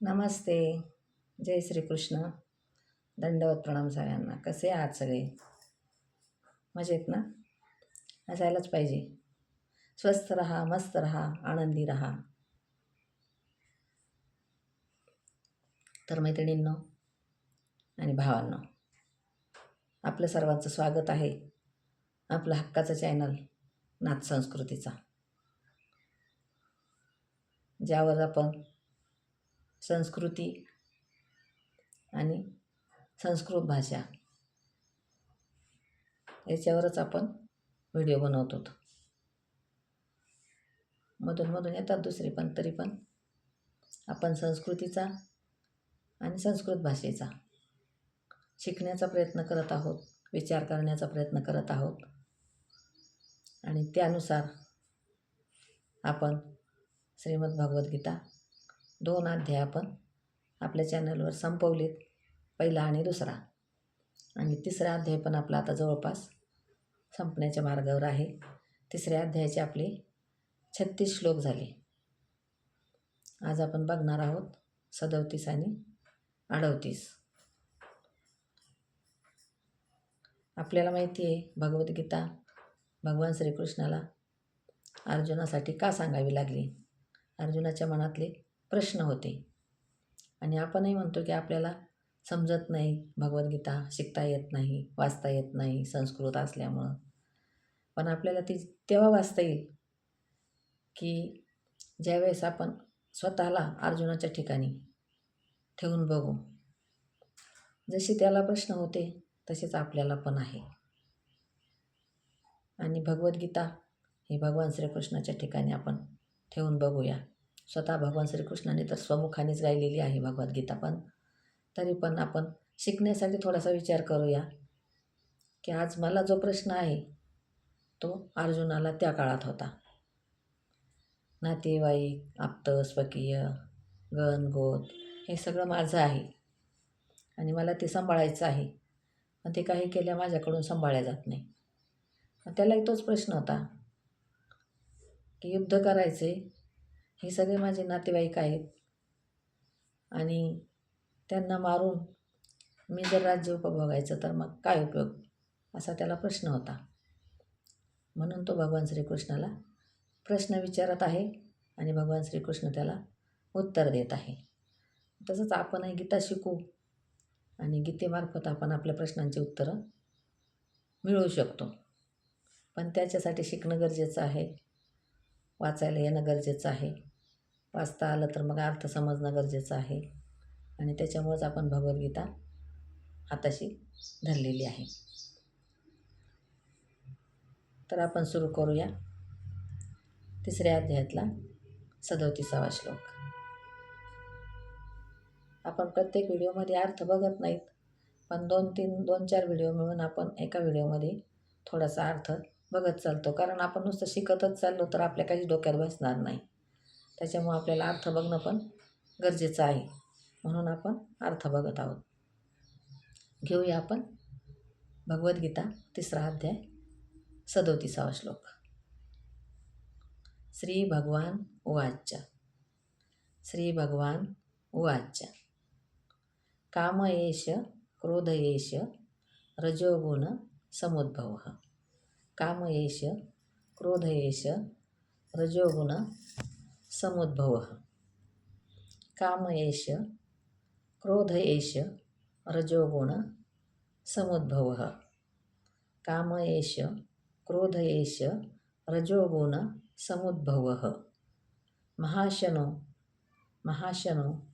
नमस्ते. जय श्रीकृष्ण. दंडवत प्रणाम सगळ्यांना. कसे आहात सगळे? मजेत ना? असायलाच पाहिजे. स्वस्थ रहा मस्त रहा आनंदी रहा. तर मैत्रिणींनो आणि भावांनो आपलं सर्वांचं स्वागत आहे आपलं हक्काचं चॅनल नाथ संस्कृतीचा ज्यावर आपण संस्कृती आणि संस्कृत भाषा. याच्यावरच आपण व्हिडिओ बनवतो मधून मधून येतात दुसरी पण तरी पण आपण संस्कृतीचा आणि संस्कृत भाषेचा शिकण्याचा प्रयत्न करत आहोत विचार करण्याचा प्रयत्न करत आहोत. आणि त्यानुसार आपण श्रीमद भगवद्गीता दोन अध्याय आपण आपल्या चॅनलवर संपवलेत. पहिला आणि दुसरा. आणि तिसरा अध्याय पण आपला आता जवळपास संपण्याच्या मार्गावर आहे. तिसऱ्या अध्यायाचे आपले छत्तीस श्लोक झाले. आज आपण बघणार आहोत सदोतीस आणि अडवतीस आपल्याला माहिती आहे भगवद्गीता भगवान श्रीकृष्णाला अर्जुनासाठी का सांगावी लागली? अर्जुनाच्या मनातले प्रश्न होते. आणि आपणही म्हणतो की आपल्याला समजत नाही भगवद्गीता शिकता येत नाही वाचता येत नाही संस्कृत असल्यामुळं. पण आपल्याला ती तेव्हा वाचता येईल की ज्यावेळेस आपण स्वतःला अर्जुनाच्या ठिकाणी ठेवून बघू. जसे त्याला प्रश्न होते तसेच आपल्याला पण आहे. आणि भगवद्गीता ही भगवान श्रीकृष्णाच्या ठिकाणी आपण ठेवून बघूया. स्वतः भगवान श्रीकृष्णाने तर स्वमुखानेच गायलेली आहे भगवद्गीता पण. तरी पण आपण शिकण्यासाठी थोडासा विचार करूया की आज मला जो प्रश्न आहे तो अर्जुनाला त्या काळात होता. नातेवाईक आप्त स्वकीय गण गोत हे सगळं माझं आहे. आणि मला ते सांभाळायचं आहे. पण ते काही केल्या माझ्याकडून सांभाळल्या जात नाही. त्यालाही तोच प्रश्न होता की युद्ध करायचे हे सगळे माझे नातेवाईक आहेत. आणि त्यांना मारून मी जर राज्य उपभोगायचं तर मग काय उपयोग? असा त्याला प्रश्न होता. म्हणून तो भगवान श्रीकृष्णाला प्रश्न विचारत आहे आणि भगवान श्रीकृष्ण त्याला उत्तर देत आहे. तसंच आपणही गीता शिकू आणि गीतेमार्फत आपण आपल्या प्रश्नांची उत्तरं मिळवू शकतो. पण त्याच्यासाठी शिकणं गरजेचं आहे. वाचायला येणं गरजेचं आहे. वाचता आलं तर मग अर्थ समजणं गरजेचं आहे. आणि त्याच्यामुळंच आपण भगवद्गीता हाताशी धरलेली आहे. तर आपण सुरू करूया. तिसऱ्या अध्यायातला सदोतीसावा श्लोक. आपण प्रत्येक व्हिडिओमध्ये अर्थ बघत नाहीत. पण दोन तीन दोन चार व्हिडिओ मिळून आपण एका व्हिडिओमध्ये थोडासा अर्थ बघत चालतो. कारण आपण नुसतं शिकतच चाललो तर आपल्या काही डोक्यात बसणार नाही. त्याच्यामुळं आपल्याला अर्थ बघणं पण गरजेचं आहे. म्हणून आपण अर्थ बघत आहोत. घेऊया आपण भगवद्गीता तिसरा अध्याय सदोतीसावा श्लोक. श्री भगवान उवाच. श्री भगवान उवाच. कामयेश क्रोधयेश रजोगुण समुद्भव. कामयेश क्रोधयेश रजोगुण समुद्भव. कामयेश क्रोधयेश रजोगुण समुद्भव. कामयेश क्रोधयेश रजोगुण समुद्भव. महाशनो महाशनो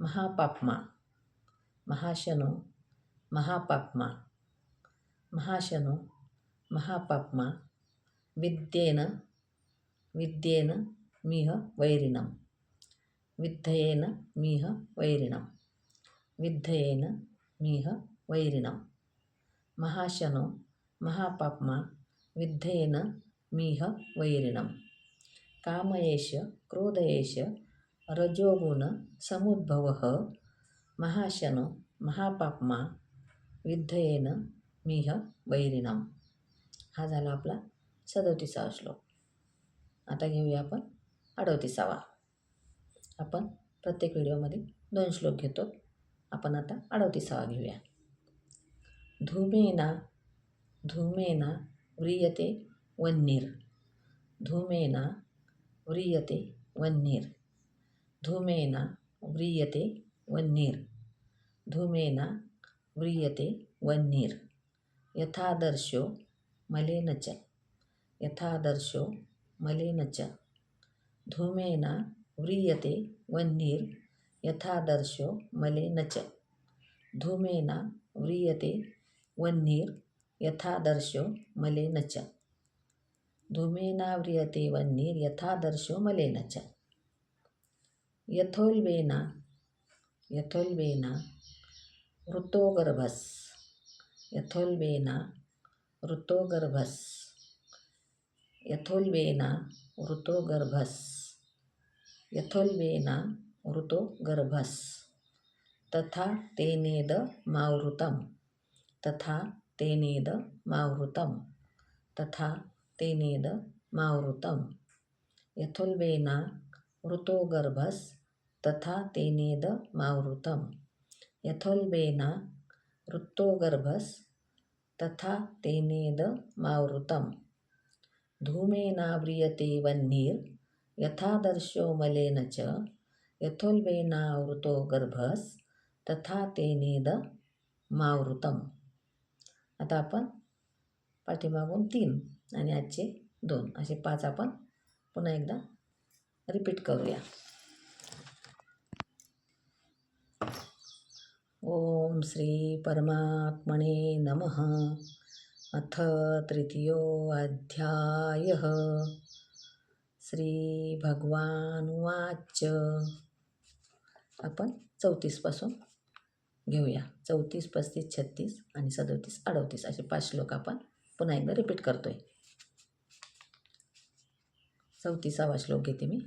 महापाप्मा. महाशनो महापाप्मा. महाशनो ಮಹಾಪಾಪ್ಮ ವಿದ್ಯೇನ ವಿದ್ಯೇನ ಮಿಹ ವೈರಿಣಂ. ವಿದ್ಯೇನ ಮಿಹ ವೈರಿಣಂ. ವಿದ್ಯೇನ ಮಿಹ ವೈರಿಣಂ. ಮಹಾಶನೋ ಮಹಾಪಾಪ್ಮ ವಿದ್ಯೇನ ಮಿಹ ವೈರಿಣಂ. ಕಾಮಯೇಷ ಕ್ರೋಧಯೇಷ ರಜೋಗುಣ ಸಮುದ್ಭವ. ಮಹಾಶನೋ ಮಹಾಪಾಪ್ಮ ವಿದ್ಯೇನ ಮಿಹ ವೈರಿಣಂ. हा झाला आपला सदोतीसावा श्लोक. आता घेऊया आपण अडोतीसावा. आपण प्रत्येक व्हिडिओमध्ये दोन श्लोक घेतो. आपण आता अडोतीसावा घेऊया. धूमेना धूमेना व्रियते वन्नीर. धूमेना व्रियते वन्नीर. धूमेना व्रियते वन्नीर. धूमेना व्रियते वन्नीर. यथादर्शो मलेन च यथादर्शो मलेन च धूमेन व्रियते वह्निर् यथादर्शो मलेन च धूमेन व्रियते वह्निर् यथादर्शो मलेन च धूमेनाव्रियते व्रियते यथादर्शो मलेन च यथोल्बेन यथोल्बेन ऋतोगर्भस् यथोल्बेन ऋतोगर्भस्। यथोल्बेना ऋतोगर्भस्। यथोल्बेना ऋतोगर्भस्। तथा तेनेद मावृतं तथा तेनेद मावृतं तथा तेनेद मावृतं यथोल्बेना ऋतोगर्भस्। तथा तेनेद मावृतं यथोल्बेना ऋतोगर्भस। तथा तेनेद मावृतं धूमेनाव्रियते वह्निर्यथादर्शो मलेन च यथोल्बेनावृतो गर्भस तथा तेनेद मावृतं आता आपण पाठीमागून तीन आणि आजचे दोन असे पाच आपण पुन्हा एकदा रिपीट करूया. ओम श्री परमात्मने नमः। अथ तृतीयोऽध्यायः। श्रीभगवानुवाच आपण चौतीसपासून घेऊया. चौतीस पस्तीस छत्तीस आणि सदोतीस अडोतीस असे पाच श्लोक आपण पुन्हा एकदा रिपीट करतो आहे चौतीसावा श्लोक घेते मी.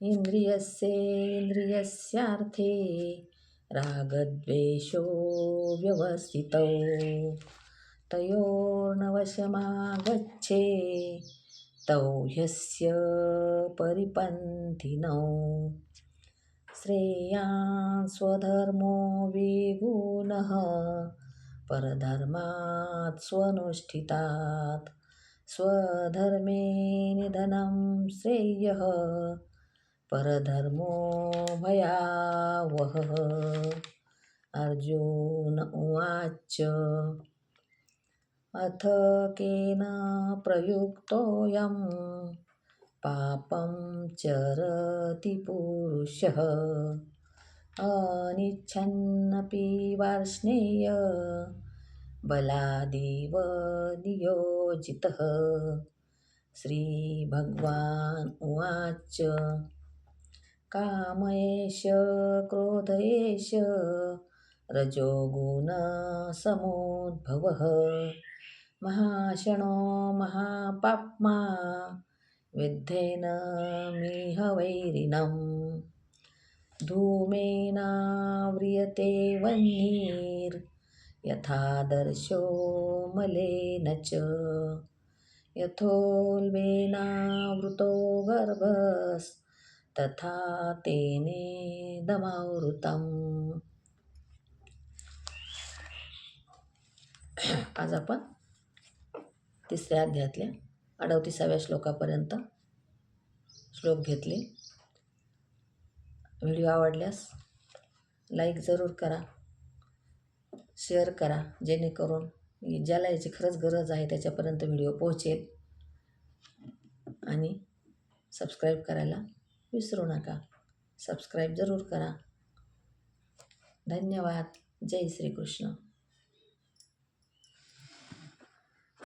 इंद्रियस्येन्द्रियस्यार्थे रागद्वेषो व्यवस्थितौ। तयोर्नवशमागच्छे तौ ह्यस्य परिपन्थिनौ। श्रेयान् स्वधर्मो विगुणः परधर्मात् स्वनुष्ठितात्। स्वधर्मे निधनं श्रेयः परधर्मो भयावहः। अर्जुन उवाच अथ केन प्रयुक्तोऽयं पापं चरति पुरुषः। अनिच्छन्नपि वार्ष्णेय बलादेव नियोजितः। श्रीभगवान् उवाच कामयेश क्रोधयेश रजोगुणसमुद्भवः महाशणो महापाप्मा विद्धेन मिह वैरिणं धूमेनाव्रियते वह्निर्यथादर्शो मलेन च। यथोल्बेनावृतो तथा तेने दमावृतम। आज आपण तिसऱ्या अध्यायातल्या अडवतीसाव्या श्लोकापर्यंत श्लोक घेतले. व्हिडिओ आवडल्यास लाईक जरूर करा शेअर करा जेणेकरून ज्याला याची खरंच गरज आहे त्याच्यापर्यंत व्हिडिओ पोहोचेल. आणि सबस्क्राईब करायला विसरू नका. सबस्क्राईब जरूर करा. धन्यवाद. जय श्रीकृष्ण.